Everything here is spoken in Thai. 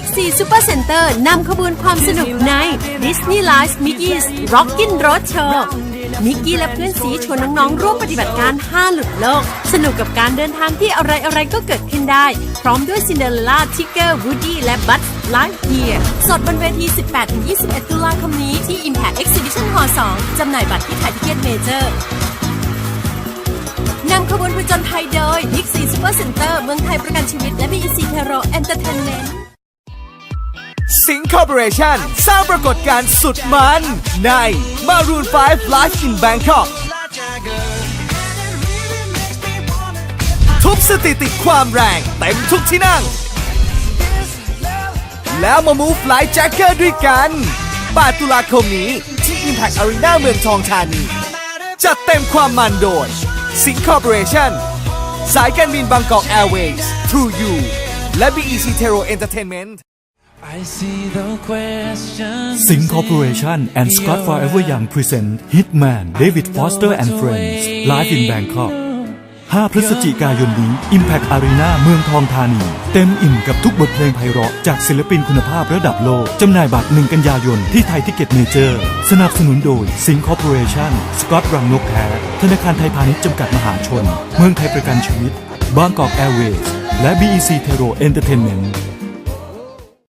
Big C Super Center นเตอร์นำขบวนความสนุกใน Disney Live Mickey's Rockin' Road Show มิกกี้และเพื่อนสีชวนน้องๆ ร่วมปฏิบัติการ5หลุดโลก สนุกกับการเดินทางที่อะไรๆ ก็เกิดขึ้นได้ พร้อมด้วยซินเดอเรลล่าทิกเกอร์วูดี้และบัตไลฟ์เฮียสดบนเวที 18-21 ตุลาคมนี้ที่ Impact Exhibition Hall 2จำหน่ายบัตรที่ไทยทิเก็ตเมเจอร์นำขบวนผจญภัยโดย Big C Super Center เตอร์เมืองไทยประกันชีวิต และ BEC Hero Entertainment สิงคอร์ปอเรชั่นสร้างปรากฏการณ์สุดมัน ใน Maroon 5 Live in Bangkok ทุบสถิติความแรงเต็มทุกที่นั่ง แล้วมา Move Flight Jacker ด้วยกัน 8 ตุลาคมนี้ที่ Impact Arena เมืองทองธานี จัดเต็มความมันโดยสิงคอร์ปอเรชั่นสายการบินบางกอก Airways True You และ BEC Tero Entertainment Sing Corporation and Scott Forever Young present Hitman David Foster and Friends Live in Bangkok 5 พฤศจิกายนนี้ Impact Arena เมืองทองธานี เต็มอิ่มกับทุกบทเพลงไพเราะจากศิลปินคุณภาพระดับโลก จำหน่ายบัตร 1 กันยายนที่ไทยทิเก็ตเมเจอร์ สนับสนุนโดย Sing Corporation Scott รังนกแท้ ธนาคารไทยพาณิชย์จำกัดมหาชน เมืองไทยประกันชีวิตบางกอกแอร์เวย์และ BEC Tero Entertainment